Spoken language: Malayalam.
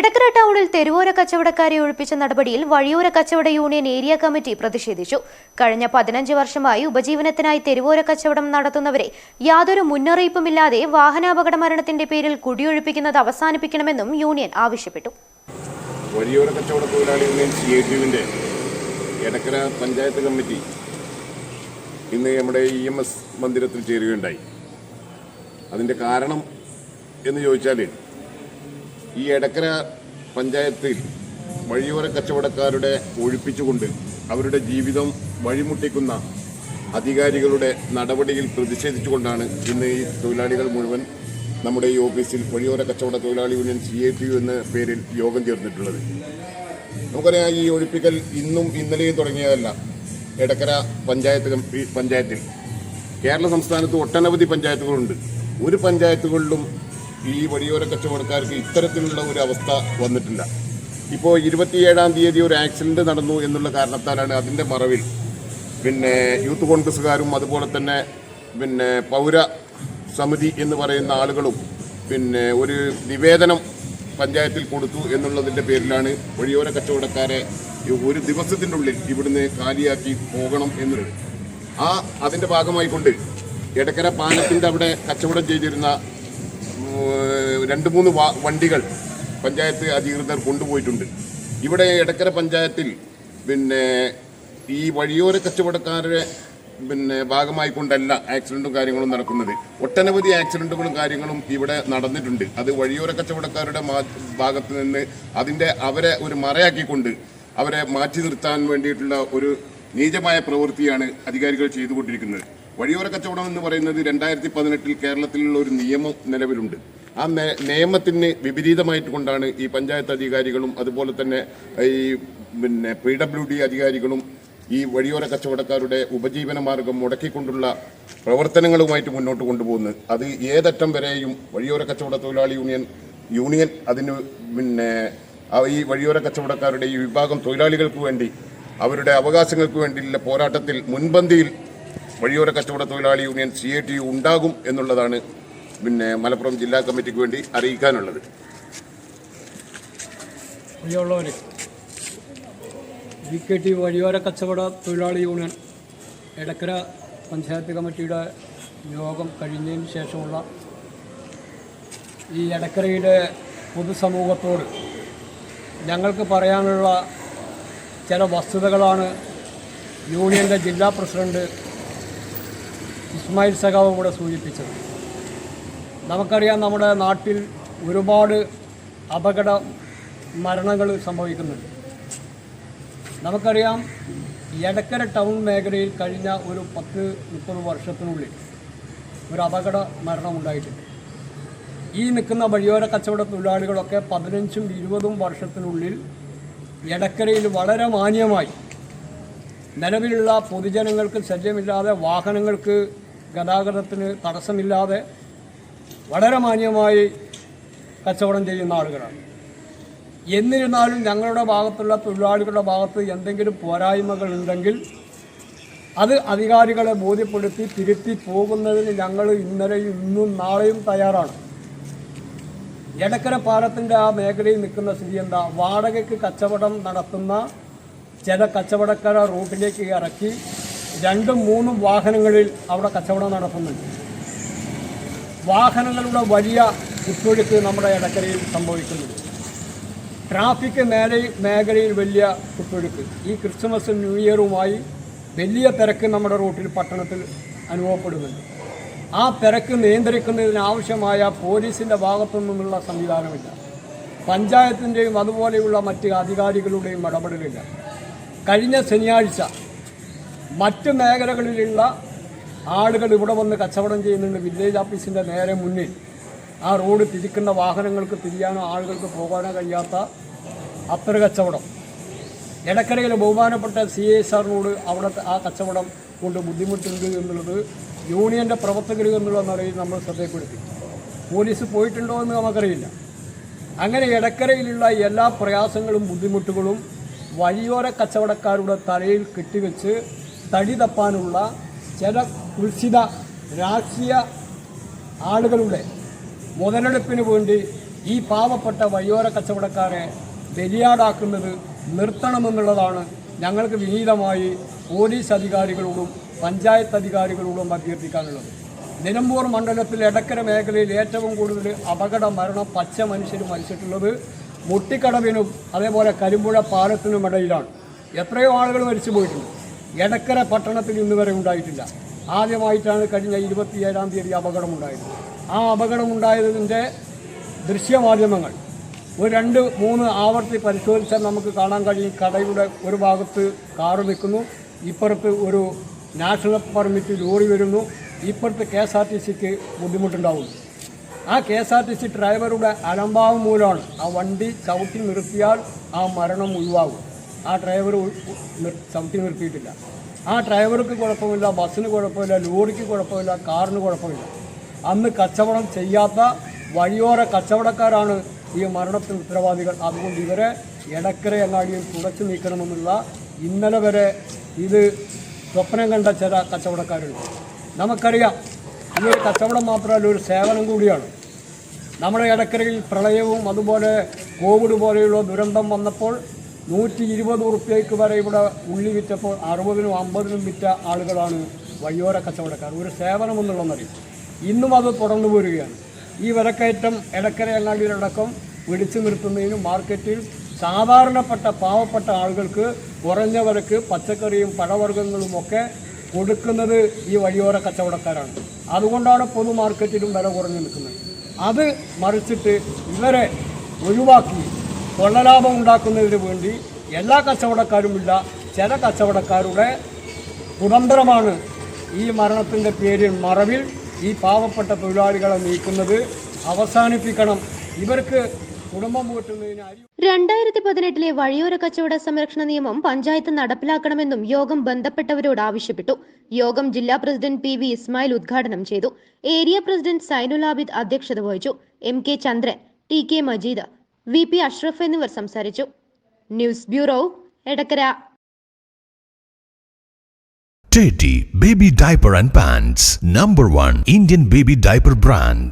Edakkara ടൗണിൽ തെരുവോര കച്ചവടക്കാരെ ഒഴിപ്പിച്ച നടപടിയിൽ വഴിയോര കച്ചവട യൂണിയൻ ഏരിയ കമ്മിറ്റി പ്രതിഷേധിച്ചു. കഴിഞ്ഞ പതിനഞ്ച് വർഷമായി ഉപജീവനത്തിനായി തെരുവോര കച്ചവടം നടത്തുന്നവരെ യാതൊരു മുന്നറിയിപ്പുമില്ലാതെ വാഹനാപകട മരണത്തിന്റെ പേരിൽ കുടിയൊഴിപ്പിക്കുന്നത് അവസാനിപ്പിക്കണമെന്നും യൂണിയൻ ആവശ്യപ്പെട്ടു. വഴിയോര കച്ചവട തൊഴിലാളി യൂണിയൻ എടക്കര പഞ്ചായത്ത് കമ്മിറ്റി ഇന്ന് നമ്മുടെ ഇ എം എസ് മന്ദിരത്തിൽ ചേരുകയുണ്ടായി. കാരണം എന്ന് ചോദിച്ചാൽ ഈ എടക്കര പഞ്ചായത്തിൽ വഴിയോര കച്ചവടക്കാരുടെ ഒഴിപ്പിച്ചുകൊണ്ട് അവരുടെ ജീവിതം വഴിമുട്ടിക്കുന്ന അധികാരികളുടെ നടപടിയിൽ പ്രതിഷേധിച്ചുകൊണ്ടാണ് ഇന്ന് ഈ തൊഴിലാളികൾ മുഴുവൻ നമ്മുടെ ഈ ഓഫീസിൽ വഴിയോര കച്ചവട തൊഴിലാളി union C A T U എന്ന പേരിൽ യോഗം ചേർന്നിട്ടുള്ളത്. നമുക്കറിയാം ഈ ഒഴിപ്പിക്കൽ ഇന്നും ഇന്നലെയും തുടങ്ങിയതല്ല. എടക്കര പഞ്ചായത്ത് പഞ്ചായത്തിൽ. കേരള സംസ്ഥാനത്ത് ഒട്ടനവധി പഞ്ചായത്തുകളുണ്ട്. ഒരു പഞ്ചായത്തുകളിലും ഈ വഴിയോര കച്ചവടക്കാർക്ക് ഇത്തരത്തിലുള്ള ഒരു അവസ്ഥ വന്നിട്ടില്ല. ഇപ്പോൾ ഇരുപത്തിയേഴാം തീയതി ഒരു ആക്സിഡന്റ് നടന്നു എന്നുള്ള കാരണത്താലാണ് അതിന്റെ മറവിൽ പിന്നെ യൂത്ത് കോൺഗ്രസ്സുകാരും അതുപോലെ തന്നെ പിന്നെ പൗര സമിതി എന്ന് പറയുന്ന ആളുകളും പിന്നെ ഒരു നിവേദനം പഞ്ചായത്തിൽ കൊടുത്തു എന്നുള്ളതിന്റെ പേരിലാണ് വഴിയോര കച്ചവടക്കാരെ ഒരു ദിവസത്തിനുള്ളിൽ ഇവിടുന്ന് കാലിയാക്കി പോകണം എന്നുള്ളത് ആ അതിന്റെ ഭാഗമായിക്കൊണ്ട് എടക്കര പാലത്തിന്റെ അവിടെ കച്ചവടം ചെയ്തിരുന്ന രണ്ട് മൂന്ന് വണ്ടികൾ പഞ്ചായത്ത് അധികൃതർ കൊണ്ടുപോയിട്ടുണ്ട്. ഇവിടെ എടക്കര പഞ്ചായത്തിൽ പിന്നെ ഈ വഴിയോര കച്ചവടക്കാരുടെ പിന്നെ ഭാഗമായി കൊണ്ടല്ല ആക്സിഡന്റും കാര്യങ്ങളും നടക്കുന്നത്. ഒട്ടനവധി ആക്സിഡന്റുകളും കാര്യങ്ങളും ഇവിടെ നടന്നിട്ടുണ്ട്. അത് വഴിയോര കച്ചവടക്കാരുടെ ഭാഗത്ത് നിന്ന് അതിന്റെ അവരെ ഒരു മറയാക്കിക്കൊണ്ട് അവരെ മാറ്റി നിർത്താൻ വേണ്ടിയിട്ടുള്ള ഒരു നീചമായ പ്രവൃത്തിയാണ് അധികാരികൾ ചെയ്തുകൊണ്ടിരിക്കുന്നത്. വഴിയോര കച്ചവടം എന്ന് പറയുന്നത് രണ്ടായിരത്തി പതിനെട്ടിൽ കേരളത്തിലുള്ള ഒരു നിയമം നിലവിലുണ്ട്. ആ നിയമത്തിന് വിപരീതമായിട്ട് കൊണ്ടാണ് ഈ പഞ്ചായത്ത് അധികാരികളും അതുപോലെ തന്നെ ഈ പിന്നെ പി ഡബ്ല്യു ഡി അധികാരികളും ഈ വഴിയോര കച്ചവടക്കാരുടെ ഉപജീവന മാർഗം മുടക്കിക്കൊണ്ടുള്ള പ്രവർത്തനങ്ങളുമായിട്ട് മുന്നോട്ട് കൊണ്ടുപോകുന്നത്. അത് ഏതറ്റം വരെയും വഴിയോര കച്ചവട തൊഴിലാളി യൂണിയൻ യൂണിയൻ അതിന് പിന്നെ ഈ വഴിയോര കച്ചവടക്കാരുടെ ഈ വിഭാഗം തൊഴിലാളികൾക്ക് വേണ്ടി അവരുടെ അവകാശങ്ങൾക്ക് വേണ്ടിയുള്ള പോരാട്ടത്തിൽ മുൻപന്തിയിൽ വഴിയോര കച്ചവട തൊഴിലാളി union C A T U ഉണ്ടാകും എന്നുള്ളതാണ് പിന്നെ മലപ്പുറം ജില്ലാ കമ്മിറ്റിക്ക് വേണ്ടി അറിയിക്കാനുള്ളത്. പ്രിയമുള്ളവരെ വി കെ ടി വഴിയോര കച്ചവട തൊഴിലാളി യൂണിയൻ എടക്കര പഞ്ചായത്ത് കമ്മിറ്റിയുടെ യോഗം കഴിഞ്ഞതിന് ശേഷമുള്ള ഈ എടക്കരയുടെ പൊതുസമൂഹത്തോട് ഞങ്ങൾക്ക് പറയാനുള്ള ചില വസ്തുതകളാണ് യൂണിയന്റെ ജില്ലാ പ്രസിഡന്റ് ഇസ്മായിൽ സഖാവ് കൂടെ സൂചിപ്പിച്ചത്. നമുക്കറിയാം നമ്മുടെ നാട്ടിൽ ഒരുപാട് അപകട മരണങ്ങൾ സംഭവിക്കുന്നുണ്ട്. നമുക്കറിയാം എടക്കര ടൗൺ മേഖലയിൽ കഴിഞ്ഞ ഒരു പത്ത് മുപ്പത് വർഷത്തിനുള്ളിൽ ഒരു അപകട മരണം ഉണ്ടായിട്ടുണ്ട്. ഈ നിൽക്കുന്ന വഴിയോര കച്ചവട തൊഴിലാളികളൊക്കെ പതിനഞ്ചും ഇരുപതും വർഷത്തിനുള്ളിൽ എടക്കരയിൽ വളരെ മാന്യമായി നിലവിലുള്ള പൊതുജനങ്ങൾക്ക് ശല്യമില്ലാതെ വാഹനങ്ങൾക്ക് ഗതാഗതത്തിന് തടസ്സമില്ലാതെ വളരെ മാന്യമായി കച്ചവടം ചെയ്യുന്ന ആളുകളാണ്. എന്നിരുന്നാലും ഞങ്ങളുടെ ഭാഗത്തുള്ള തൊഴിലാളികളുടെ ഭാഗത്ത് എന്തെങ്കിലും പോരായ്മകൾ ഉണ്ടെങ്കിൽ അത് അധികാരികളെ ബോധ്യപ്പെടുത്തി തിരുത്തി പോകുന്നതിന് ഞങ്ങൾ ഇന്നലെയും ഇന്നും നാളെയും തയ്യാറാണ്. എടക്കര പാലത്തിന്റെ ആ മേഖലയിൽ നിൽക്കുന്ന സ്ഥിതി എന്താ? വാടകയ്ക്ക് കച്ചവടം നടത്തുന്ന ചില കച്ചവടക്കാരെ റോഡിലേക്ക് ഇറക്കി രണ്ടും മൂന്നും വാഹനങ്ങളിൽ അവിടെ കച്ചവടം നടക്കുന്നുണ്ട് വാഹനങ്ങളുടെ വലിയ കുത്തൊഴുക്ക് നമ്മുടെ ഇടക്കരയിൽ സംഭവിക്കുന്നുണ്ട്. ട്രാഫിക് മേല മേഖലയിൽ വലിയ കുത്തൊഴുക്ക് ഈ ക്രിസ്മസും ന്യൂ ഇയറുമായി വലിയ തിരക്ക് നമ്മുടെ റൂട്ടിൽ പട്ടണത്തിൽ അനുഭവപ്പെടുന്നുണ്ട്. ആ തിരക്ക് നിയന്ത്രിക്കുന്നതിനാവശ്യമായ പോലീസിന്റെ ഭാഗത്തു നിന്നുള്ള സംവിധാനമില്ല. പഞ്ചായത്തിന്റെയും അതുപോലെയുള്ള മറ്റ് അധികാരികളുടെയും ഇടപെടലില്ല. കഴിഞ്ഞ ശനിയാഴ്ച മറ്റ് മേഖലകളിലുള്ള ആളുകൾ ഇവിടെ വന്ന് കച്ചവടം ചെയ്യുന്നുണ്ട്. വില്ലേജ് ഓഫീസിന്റെ നേരെ മുന്നിൽ ആ റോഡ് തിരിക്കുന്ന വാഹനങ്ങൾക്ക് തിരിയാനോ ആളുകൾക്ക് പോകാനോ കഴിയാത്ത അത്ര കച്ചവടം. ഇടക്കരയിൽ ബഹുമാനപ്പെട്ട സി എസ് സാറിനോട് അവിടെ ആ കച്ചവടം കൊണ്ട് ബുദ്ധിമുട്ടുണ്ട് എന്നുള്ളത് യൂണിയന്റെ പ്രവർത്തകർ എന്നുള്ള നമ്മൾ ശ്രദ്ധയിൽപ്പെടുത്തി. പോലീസ് പോയിട്ടുണ്ടോ എന്ന് നമുക്കറിയില്ല. അങ്ങനെ ഇടക്കരയിലുള്ള എല്ലാ പ്രയാസങ്ങളും ബുദ്ധിമുട്ടുകളും വഴിയോര കച്ചവടക്കാരുടെ തലയിൽ കെട്ടിവെച്ച് തടി തപ്പാനുള്ള ചില കുൽസിത രാഷ്ട്രീയ ആളുകളുടെ മുതലെടുപ്പിന് വേണ്ടി ഈ പാവപ്പെട്ട വഴിയോര കച്ചവടക്കാരെ ബലിയാടാക്കുന്നത് നിർത്തണമെന്നുള്ളതാണ് ഞങ്ങൾക്ക് വിനീതമായി പോലീസ് അധികാരികളോടും പഞ്ചായത്ത് അധികാരികളോടും അഭ്യർത്ഥിക്കാനുള്ളത്. നിലമ്പൂർ മണ്ഡലത്തിൽ എടക്കര മേഖലയിൽ ഏറ്റവും കൂടുതൽ അപകട മരണം പച്ച മനുഷ്യർ മരിച്ചിട്ടുള്ളത് മുട്ടിക്കടവിനും അതേപോലെ കരിമ്പുഴ പാലത്തിനും ഇടയിലാണ് എത്രയോ ആളുകൾ മരിച്ചു പോയിട്ടുണ്ട്. എടക്കര പട്ടണത്തിൽ ഇന്ന് വരെ ഉണ്ടായിട്ടില്ല. ആദ്യമായിട്ടാണ് കഴിഞ്ഞ ഇരുപത്തിയേഴാം തീയതി അപകടമുണ്ടായത്. ആ അപകടമുണ്ടായതിന്റെ ദൃശ്യമാധ്യമങ്ങൾ ഒരു രണ്ട് മൂന്ന് ആവർത്തി പരിശോധിച്ചാൽ നമുക്ക് കാണാൻ കഴിയും. കടയുടെ ഒരു ഭാഗത്ത് കാറ് നിൽക്കുന്നു. ഇപ്പുറത്ത് ഒരു നാഷണൽ പെർമിറ്റ് ലോറി വരുന്നു. ഇപ്പുറത്ത് കെ എസ് ആർ ടി സിക്ക് ബുദ്ധിമുട്ടുണ്ടാവുന്നു. ആ K S R T C ഡ്രൈവറുടെ അലംഭാവം മൂലമാണ് ആ വണ്ടി ചവിട്ടി നിർത്തിയാൽ ആ മരണം ഒഴിവാകും. ആ ഡ്രൈവർ ചവിട്ടി നിർത്തിയിട്ടില്ല. ആ ഡ്രൈവർക്ക് കുഴപ്പമില്ല ബസ്സിന് കുഴപ്പമില്ല ലോറിക്ക് കുഴപ്പമില്ല കാറിന് കുഴപ്പമില്ല. അന്ന് കച്ചവടം ചെയ്യാത്ത വഴിയോര കച്ചവടക്കാരാണ് ഈ മരണത്തിന് ഉത്തരവാദികൾ. അതുകൊണ്ട് ഇവരെ എടക്കര അങ്ങാടിയിൽ തുടച്ചു നീക്കണമെന്നുള്ള ഇന്നലെ വരെ ഇത് സ്വപ്നം കണ്ട ചില കച്ചവടക്കാരുണ്ട്. നമുക്കറിയാം ഒരു കച്ചവടം മാത്രമല്ല ഒരു സേവനം കൂടിയാണ്. നമ്മുടെ ഇടക്കരയിൽ പ്രളയവും അതുപോലെ കോവിഡ് പോലെയുള്ള ദുരന്തം വന്നപ്പോൾ നൂറ്റി ഇരുപത് ഉറുപ്പ്യക്ക് വരെ ഇവിടെ ഉള്ളി വിറ്റപ്പോൾ അറുപതിനും അമ്പതിനും വിറ്റ ആളുകളാണ് വഴിയോര കച്ചവടക്കാർ. ഒരു സേവനം എന്നുള്ളതറിയും ഇന്നും അത് തുടർന്നു പോരുകയാണ്. ഈ വിലക്കയറ്റം ഇടക്കര അങ്ങാടിയിലടക്കം പിടിച്ചു നിർത്തുന്നതിനും മാർക്കറ്റിൽ സാധാരണപ്പെട്ട പാവപ്പെട്ട ആളുകൾക്ക് കുറഞ്ഞ വിലക്ക് പച്ചക്കറിയും പഴവർഗങ്ങളും ഒക്കെ കൊടുക്കുന്നത് ഈ വഴിയോര കച്ചവടക്കാരാണ്. അതുകൊണ്ടാണ് പൊതു മാർക്കറ്റിലും വില കുറഞ്ഞു നിൽക്കുന്നത്. അത് മറിച്ചിട്ട് ഇവരെ ഒഴിവാക്കി കൊള്ളലാഭം ഉണ്ടാക്കുന്നതിന് വേണ്ടി എല്ലാ കച്ചവടക്കാരുമില്ല ചില കച്ചവടക്കാരുടെ കുതന്ത്രമാണ് ഈ മരണത്തിന്റെ പേരിൽ മറവിൽ ഈ പാവപ്പെട്ട തൊഴിലാളികളെ നീക്കുന്നത്. അവസാനിപ്പിക്കണം. ഇവർക്ക് കുടുംബം കൂട്ടുന്നതിന് അരി രണ്ടായിരത്തി പതിനെട്ടിലെ വഴിയോര കച്ചവട സംരക്ഷണ നിയമം പഞ്ചായത്ത് നടപ്പിലാക്കണമെന്നും യോഗം ബന്ധപ്പെട്ടവരോട് ആവശ്യപ്പെട്ടു. യോഗം ജില്ലാ പ്രസിഡന്റ് പി വി ഇസ്മായിൽ ഉദ്ഘാടനം ചെയ്തു. ഏരിയ പ്രസിഡന്റ് സൈനുൽ ആബിദ് അധ്യക്ഷത വഹിച്ചു. M K Chandran T K Majeed V P Ashraf എന്നിവർ സംസാരിച്ചു. News bureau Edakkara. Teddy Baby Diaper and Pants, number 1 Indian baby diaper brand.